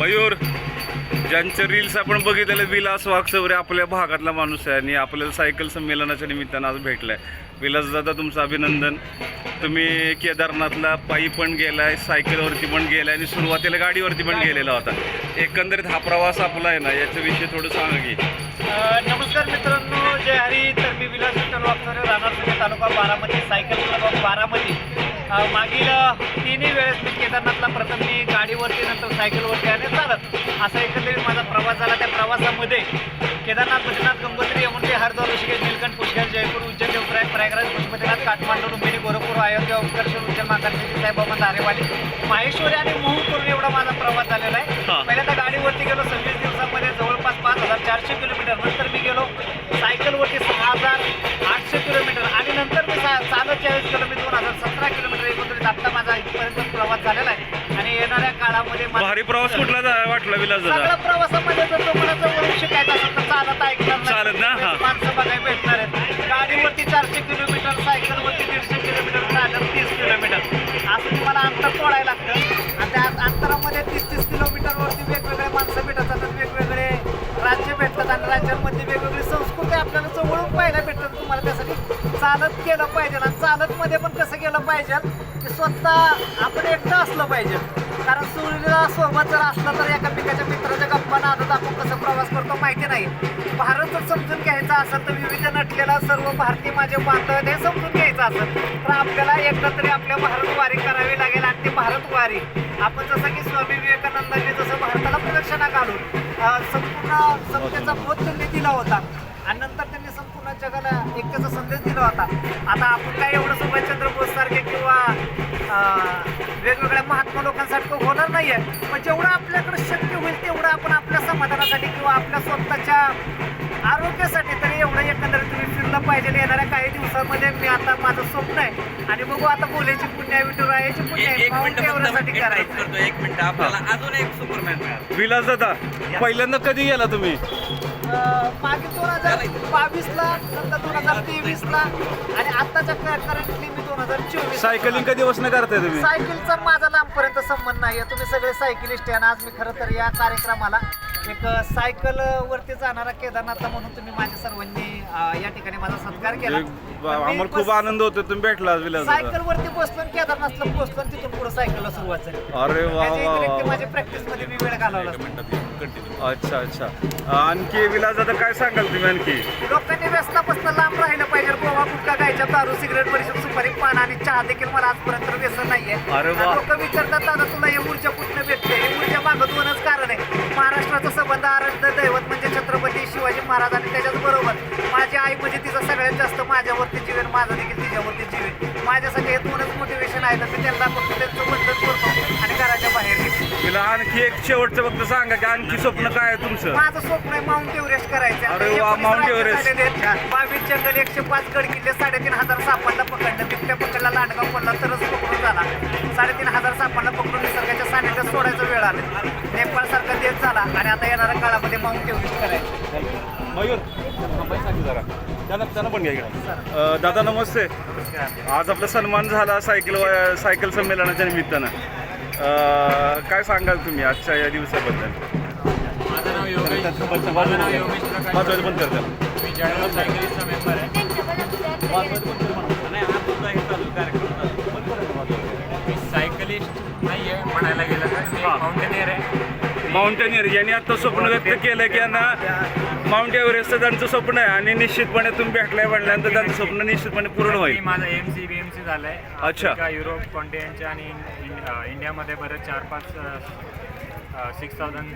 मयूर ज्यांचे रील्स आपण बघितले विलास वाघसवरे आपल्या भागातला माणूस आहे आणि आपल्याला सायकल संमेलनाच्या निमित्तानं आज भेटलाय. विलास दादा तुमचं अभिनंदन. तुम्ही केदारनाथला पायी पण गेलाय सायकलवरती पण गेलाय आणि सुरुवातीला गाडीवरती पण गेलेला होता. एकंदरीत हा प्रवास आपला आहे ना याच्याविषयी थोडं सांगा की. नमस्कार मित्रांनो जय हरी. तर मी विलास विठ्ठल वाघसवरे राहणार taluka Baramati cycle club of Baramati. मागील तिन्ही वेळेस मी केदारनाथला प्रथम मी गाडीवरती नंतर सायकलवरती आणि चालत असा एकंदरीत माझा प्रवास झाला. त्या प्रवासामध्ये केदारनाथ बद्रीनाथ गंगोत्री यमुनती हरिद्वार ऋषिकेश नीलकंठ पुष्कर जयपूर उज्जैन देवप्रयाग प्रयागराज पशुपतीनाथ काठमांडू लुंबिनी गोरखपूर अयोध्या उत्कर्ष उज्जैन माकाशी साईबाबा दारेवाली माहेश्वरी आणि मोहू करून एवढा माझा भारी प्रवास कुठला जा- वाटला विलास सगळ्या दादा प्रवासामध्ये जर तुम्हाला जवळून शिकायचं असेल तर चालत ऐकणार नाही. चालत ना? हा. माणसं बघायला भेटणार आहेत. गाडीवरती चारशे किलोमीटर सायकलवरती दीडशे किलोमीटर चालत तीस किलोमीटर. असं तुम्हाला अंतर तोडायला लागतं. आणि त्या अंतरामध्ये तीस तीस किलोमीटरवरती वेगवेगळे माणसं भेटत जातात वेगवेगळे राज्य भेटतात आणि राज्यांमध्ये वेगवेगळी संस्कृती आपल्याला जवळून पाहायला भेटतात. तुम्हाला त्यासाठी चालत गेलं पाहिजे. आणि चालत मध्ये पण कसं गेलं पाहिजे? की स्वतः आपण एकटं असलं पाहिजे. कारण सूर्याला सोबत जर असलं तर एकामेकाच्या मित्राच्या गप्पा नादत आपण कसं प्रवास करतो माहिती नाही. भारत जर समजून घ्यायचा असेल तर विविध नटलेला सर्व भारतीय माझे बांधव हे समजून घ्यायचं असेल. तर आपल्याला एकदा तरी आपल्या भारत वारी करावी लागेल आणि ती भारत वारी. आपण जसं की स्वामी विवेकानंदांनी जसं भारताला प्रदक्षिणा घालून संपूर्ण समतेचा बोध त्यांनी दिला होता. आणि नंतर जगाला एकतेचा संदेश दिला होता. आता आपण काय एवढं सुभाषचंद्र बोस सारखे किंवा वेगवेगळ्या महात्मा लोकांसारखं होणार नाहीये. पण जेवढं आपल्याकडे शक्य होईल तेवढं आपण आपल्या समाधानासाठी किंवा आपल्या स्वतःच्या आरोग्यासाठी तरी एवढं एकंदरीत तुम्ही फिरलं पाहिजे. येणाऱ्या काही दिवसामध्ये मी आता माझं स्वप्न आहे. आणि बघू आता बोलायची पुण्य आहे विठुरायाची पुण्य एक आहे एक माऊंट मिनिट एव्हरेस्टसाठी करायचं. करतो एक मिनिट. आपल्याला अजून एक सुपरमॅन मिळाला. विलास दादा पहिल्यांदा कधी गेला तुम्ही? मागे दोन हजार बावीसला नंतर दोन हजार तेवीसला आणि आत्ताच्या करंटली मी दोन हजार चोवीस सायकलिंग कधी बसणं करताय तुम्ही? सायकलचा माझा लांबपर्यंत संबंध नाही आहे. तुम्ही सगळे सायकलिस्ट आहे आणि आज मी खरं तर या कार्यक्रमाला एक सायकल वरती जाणारा केदारनाथला म्हणून तुम्ही माझ्या सर्वांनी या ठिकाणी माझा सत्कार केला. एक- आम्हाला खूप आनंद होतो तुम्ही भेटला सायकल वरती बसलो आणि केदारनाथला पोहोचलो आणि तिथून पुढे सायकलला सुरुवात झाली. अरे माझ्या प्रॅक्टिसमध्ये मी वेळ घालवला. असतो. अच्छा अच्छा. आणखी विलास दादा काय सांगाल तुम्ही आणखी? लोकांनी व्यसनापासून लांब राहिलं पाहिजे. गोवा गुटखा गायच्या दारू सिगरेट परिषद सुपारी पान आणि चहा देखील मला आजपर्यंत व्यसन नाहीये. अरे वा. लोक विचारतात दादा तुला हे ऊर्जा कुठनं भेटते? हे ऊर्जा मागं दोनच कारण आहे महाराष्ट्राचा संबंध आराध्य दैवत म्हणजे छत्रपती शिवाजी महाराज आणि त्याच्याच बरोबर. माझी आई म्हणजे तिचा सगळ्यात जास्त माझ्यावरती जीवन माझं देखील तिच्यावरती जीवन. माझ्यासाठी हे दोनच मोटिवेशन आहे तर मी त्यांना फक्त त्यांचं बंधन करतो. घराच्या बाहेर तिला आणखी एक शेवटचं फक्त सांगा की आणखी स्वप्न काय आहे तुमचं? माझं स्वप्न आहे माउंट एव्हरेस्ट करायचं. अरे वा, माउंट एव्हरेस्ट. बावीस जंगल एकशे पाच गड किल्ले साडेतीन हजार सापांना पकडलं. बिबट्या पकडला लांडगा पडला तरच पकडून झाला. साडेतीन हजार सापांना पकडून निसर्गाच्या सानिध्यात सोडायचं वेळ आले. नेपाळ सारखा देश झाला आणि आता येणाऱ्या काळामध्ये माउंट एव्हरेस्ट करायचं. मयूर थांबायचं जरा. त्यांना त्यांना पण घ्या इकडं. अं, दादा नमस्ते. आज आपला सन्मान झाला सायकल सायकल संमेलनाच्या निमित्तानं. काय सांगाल तुम्ही आजच्या या दिवसाबद्दल? माझं नाव योगेश. माझं नाव योगेश प्रकाश. मी जळगाव सायकलिस्टचा मेंबर आहे. नाही हा तुझा हे चालू कार्यक्रम चालू. मी सायकलिस्ट नाही आहे म्हणायला गेलं तर. मी. माउंटेनियर आहे. माउंटेनियर यांनी आता स्वप्न व्यक्त केलं की यांना माउंट एव्हरेस्टचं त्यांचं स्वप्न आहे आणि निश्चितपणे तुम्ही भेटलाय म्हणल्यानंतर त्यांचं स्वप्न निश्चितपणे पूर्ण मी होईल. माझं M C B M C झालं आहे अच्छा. युरोप कॉन्टिनेंटच्या आणि इंडियामध्ये बरेच चार पाच सिक्स थाउजंड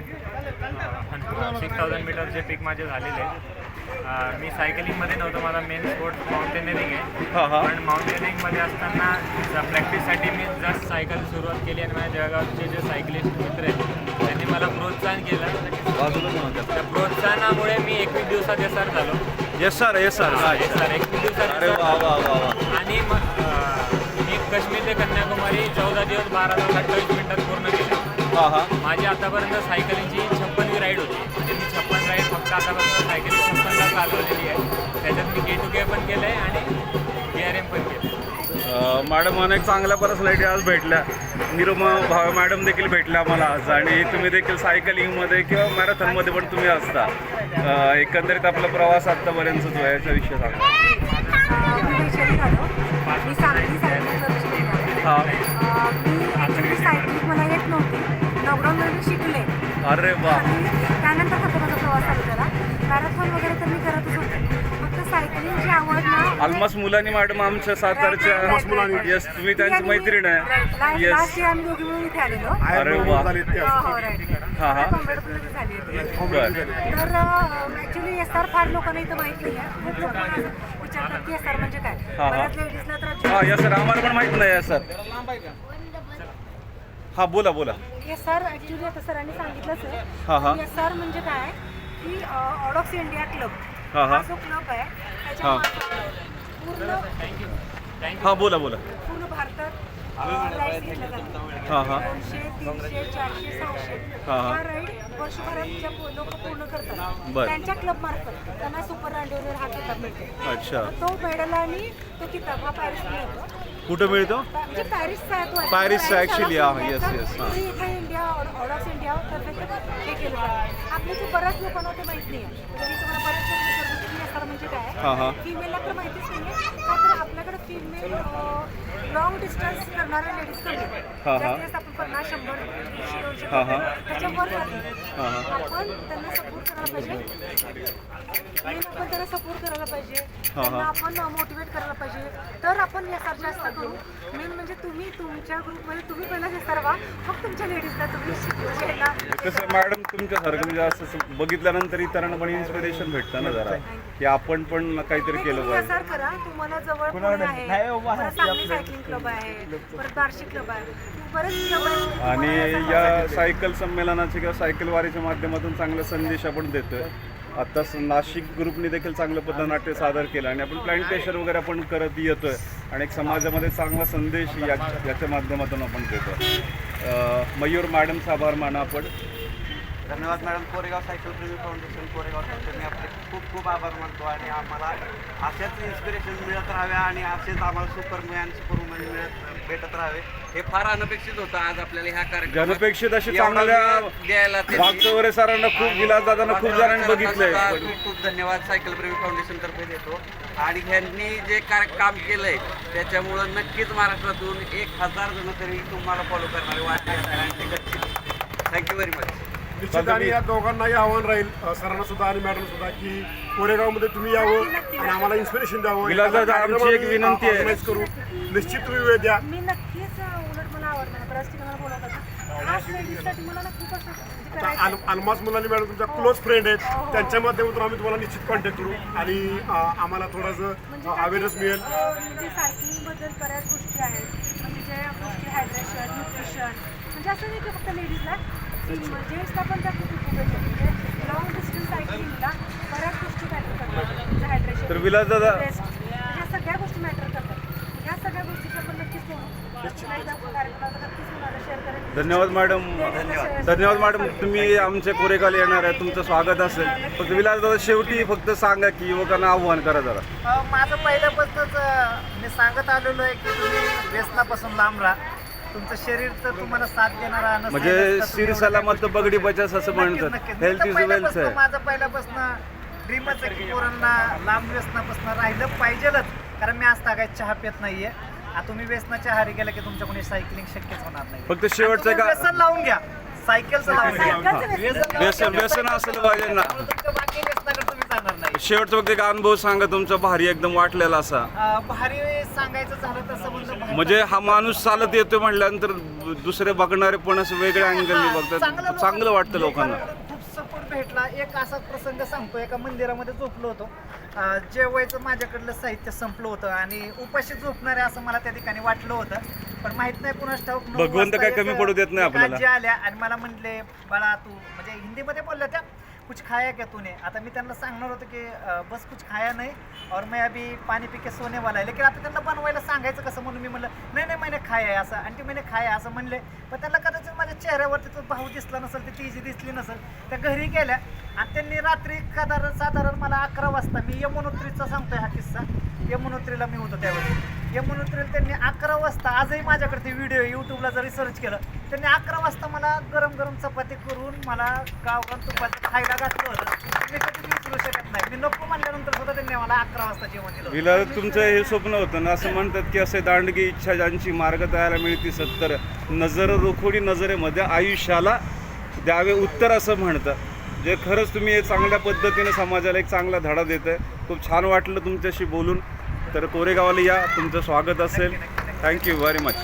सिक्स थाउजंड मीटरचे पिक माझे झालेले. आहेत मी सायकलिंगमध्ये नव्हतं माझा मेन स्पोर्ट माउंटेनिअरिंग आहे. पण माउंटेनिंगमध्ये असताना प्रॅक्टिससाठी मी जस्ट सायकल सुरुवात केली आणि माझ्या जळगावचे जे सायकलिस्ट मित्र आहेत त्यांनी मला प्रोत्साहन केलं. त्या प्रोत्साहनामुळे मी एकवीस दिवसात एस आर झालो yes sir yes sir S R एकवीस दिवसात आणि मग काश्मीर ते कन्याकुमारी चौदा दिवस बारा तास अठ्ठावीस मिनिटात पूर्ण केले. हा हा. माझी आतापर्यंत सायकलिंगची छप्पनवी राईड होती. आणि मी छप्पन राईड फक्त आतापर्यंत सायकलिंग छप्पनला चालवलेली आहे. त्याच्यात मी के टू के पण केलं आहे आणि बी आर एम पण केलं मॅडम अनेक चांगल्या पर्सनॅलिटी आज भेटल्या. निरुमा भाव मॅडम देखील भेटल्या आम्हाला आज. आणि तुम्ही देखील सायकलिंगमध्ये किंवा मॅरेथॉनमध्ये पण तुम्ही असता. एकंदरीत आपला प्रवास आत्तापर्यंत जो आहे याच्याविषयी सांगा. हां मी ॲक्च्युली सायकलिंग मला येत नव्हती. लॉकडाऊनमध्ये मी शिकले. अरे वा. आणि त्यानंतर फक्त माझा प्रवास चालू झाला मॅरेथॉन वगैरे तर मी करतच होते. फक्त सायकलिंगची आवड ना ऑलमोस्ट मुलांनी मॅडम आमच्या सातारच्या येस तुम्ही त्यांची मैत्रीण आहे. येस लास्ट इयर आम्ही दोघी मिळून इथे आलेलो. अरे वा. हो, हो, right. हा, हा. आता कॉम्प्युटरमध्ये झाली आहे. बर तर ऍक्च्युली एस आर फार लोकांना इथं माहीत नाही आहे खूप विचारतात की आर म्हणजे काय? हा, हा. बऱ्याच लेडीजला तर हा यस सर आम्हाला पण माहीत नाही सर. हा बोला बोला. एस आर ऍक्च्युली आता सरांनी सांगितलंच हा, हा. एस आर म्हणजे काय की ऑडॉक्स इंडिया क्लब. हा, हा. हा जो क्लब आहे त्याच्या पूर्ण हा बोला बोला. पूर्ण भारतात हा हा दोनशे तीनशे चारशे सहाशे हा, हा. हा राईड वर्षभरात ज्या लोक पूर्ण करतात बर. त्यांच्या क्लब मार्फत त्यांना सुपर रांडेवर हा किताब मिळतो अच्छा तो मेडल आणि तो किताब हा पॅरिस मिळतो कुठं मिळतो म्हणजे पॅरिसचा आहे तो पॅरिसचा actually, हा, yes, yes, हा. तरी इथे इंडिया ऑर्डर्स इंडिया तर्फे हे केलं जातं आपल्या जे बऱ्याच लोकांना ते माहीत नाही आहे तर मी तुम्हाला बऱ्याच लोकांना SR म्हणजे हा, हा. काय फिमेलला तर माहितीच नाही का तर आपल्याकडे फिमेल लॉंग डिस्टन्स करणाऱ्या लेडीज कमी आहेत. हा, हा. जास्तीत जास्त आपण पन्नास शंभर दीडशे दोनशे हा, हा. त्याच्यावर जाते. हा, हा. आपण त्यांना सपोर्ट करायला पाहिजे मेन आपण त्यांना सपोर्ट करायला पाहिजे हा. त्यांना आपण मोटिवेट करायला पाहिजे तर या यासार जास्त करू मेन म्हणजे तुम्ही तुमच्या ग्रुपमध्ये तुम्ही पहिला जास्त व्हा मग तुमच्या लेडीजला तुम्ही शिकवायला कसं मॅडम तुमच्यासारखं म्हणजे असं बघितल्यानंतर इतरांना पण इन्स्पिरेशन भेटतं ना जरा की आपण पण काहीतरी केलं पाहिजे. यासार करा तुम्हाला जवळ पुणे आहे? परत सांगली सायकलिंग क्लब आहे परत बार्शी क्लब आहे. बरेच क्लब आहेत. आणि या सायकल संमेलनाचे किंवा सायकल वारीच्या माध्यमातून चांगला संदेश आपण देतोय. आता नाशिक ग्रुपने देखील चांगलं पथनाट्य सादर केलं आणि आपण प्लॅन्टेशन वगैरे आपण करत येतोय. आणि एक समाजामध्ये चांगला संदेश या याच्या माध्यमातून आपण देतोय. मयूर मॅडमचा आभार माना आपण. धन्यवाद मॅडम. कोरेगाव सायकल प्रेमी फाउंडेशन कोरेगाव मी आपले खूप खूप आभार मानतो आणि आम्हाला असेच इन्स्पिरेशन मिळत राहावे आणि असेच आम्हाला सुपरमॅन सुपरवुमन मिळत भेटत राहावे. हे फार अनपेक्षित होतं आज आपल्याला ह्या कार्यक्रमात. जनपेक्षित अशी एवढा चांगल्या वेळ द्यायला त्यांनी- वागचौरे सरांना खूप विलास दादांना खूप जणांनी सुद्धा बघितलंय. खूप खूप धन्यवाद सायकल प्रेमी फाउंडेशन तर्फे देतो. आणि ह्यांनी जे कार्य काम केलंय त्याच्यामुळं नक्कीच महाराष्ट्रातून एक हजार जण तरी तुम्हाला फॉलो करणारे वाटले थँक्यू व्हेरी मच निश्चित आणि या दोघांनाही आव्हान राहील अ, सरांना सुद्धा आणि मॅडम सुद्धा की कोरेगावमध्ये तुम्ही यावं आणि आम्हाला इन्स्पिरेशन द्यावं. विलासदादा, एखादा आमची एक कार्यक्रम विनंती आहे. करू. निश्चित तुम्ही वेळ द्या मी नक्कीच अं, उलट मला आवडतं बऱ्याच ठिकाणी बोलवतात खास लेडीजसाठी मला ना खूप असं म्हणजे करायचं अल- अलमास मुलांनी मॅडम तुमच्या क्लोज फ्रेंड आहेत. त्यांच्या माध्यमातून आम्ही तुम्हाला निश्चित कॉन्टॅक्ट करू. आणि आम्हाला थोडंसं अवेअरनेस मिळेल. म्हणजे सायकलिंगबद्दल बऱ्याच गोष्टी आहेत. म्हणजे ज्या गोष्टी हायड्रेशन न्यूट्रिशन म्हणजे असं नाही की फक्त लेडीजला जेंट्सला पण त्या खूप उपयोग म्हणजे लॉंग डिस्टन्स सायकलिंगला बऱ्याच गोष्टी मॅटर करतात. म्हणजे हायड्रेशन तर विलासदादा ह्या सगळ्या गोष्टी मॅटर करतात. ह्या सगळ्या गोष्टीची आपण नक्कीच बोलू नाही जाऊ कार्यक्रमाला नक्कीच मुलाला शेअर करेन धन्यवाद मॅडम. धन्यवाद मॅडम तुम्ही आमच्या कोरेगाल येणार आहे तुमचं स्वागत असेल. फक्त विलास दादा शेवटी फक्त सांगा की युवकांना आव्हान करा जरा. माझं पहिल्यापासूनच मी सांगत आलेलो आहे की तुम्ही व्यसनापासून लांब राहा. तुमचं शरीर तर तुम्हाला साथ देणारा म्हणजे एवढं सलामत बगडी बचास असं म्हणतात. हेल्थ इज वेल्थ आहे. माझं पहिल्यापासून ड्रीमच आहे की पोरांना लांब व्यसनापासून राहिलं पाहिजेलच. कारण मी आज तागायत चहा पित नाहीये. आता तुम्ही व्यसनाच्या आहारी गेला की तुमच्याकडून सायकलिंग शक्यच होणार नाही. फक्त शेवटचं तुम्ही का व्यसन लावून घ्या. सायकलचं लावून घ्या. सायकलचं व्यसन. व्यसन असलं पाहिजे ना. त्यामुळे तुमच्या बाकी व्यसनाकडे तुम्ही जाणार नाही. शेवटचा फक्त एक अनुभव सांगा तुमचा भारी एकदम वाटलेला असा. अं, भारी सांगायचं झालं भारी- म्हणजे हा माणूस चालत येतो म्हटल्यानंतर दुसरे बघणारे पण असं वेगळ्या अँगलने बघतात. चांगलं वाटतं लोकांना. खूप सपोर्ट भेटला. एक असा प्रसंग सांगतो एका मंदिरामध्ये झोपलो होतो. जेवायचं माझ्याकडलं साहित्य संपलं होतं आणि उपाशी झोपणारे असं मला त्या ठिकाणी वाटलं होतं. पण माहीत नाही कुणाच ठाऊक नऊ भगवंत वाजता काय एक- कमी पडू देत नाही एक आपल्याला. आजी आल्या आणि मला म्हणले बाळा तू म्हणजे हिंदीमध्ये बोलल्या त्या कुछ खाया क्या तूने? आता मी त्यांना सांगणार होतो की अं, बस कुछ खाया नाही और मैं अभी पाणी पिके सोने वाला आहे. लेकिन आता त्यांना बनवायला सांगायचं कसं म्हणून मी म्हणलं नाही नाही मैंने खाया आहे असं. आणि ते मैंने खाया असं म्हणले. पण त्यांना कदाचित माझ्या चेहऱ्यावरती तो भाऊ दिसला नसेल ती तिची दिसली नसेल त्या घरी गेल्या. आणि त्यांनी रात्री साधारण साधारण मला अकरा वाजता मी यमुनोत्रीचा सांगतोय हा किस्सा. यमुनोत्रीला मी होतो त्यावेळी. यमुन उतरेल त्यांनी अकरा वाजता आजही माझ्याकडे ते व्हिडिओ यूट्यूबला जरी सर्च केलं त्यांनी अकरा वाजता मला गरम गरम चपाती करून मला गावरान तुपाचं खायला घातलं होतं. मी कधीच विसरू शकत नाही. मी नको म्हणल्यानंतर सुद्धा त्यांनी मला अकरा वाजता जेवण दिलं तुमचं हे स्वप्न होतं ना असं म्हणतात की असे दांडगी इच्छा ज्यांची मार्ग तयाला मिळती सत्तर नजर रोखोडी नजरेमध्ये आयुष्याला द्यावे उत्तर असं म्हणतं. जे खरंच तुम्ही चांगल्या पद्धतीने समाजाला एक चांगला धडा देत आहे खूप छान वाटलं तुमच्याशी बोलून. तर कोरेगावाला या तुमचं स्वागत असेल. Thank you very much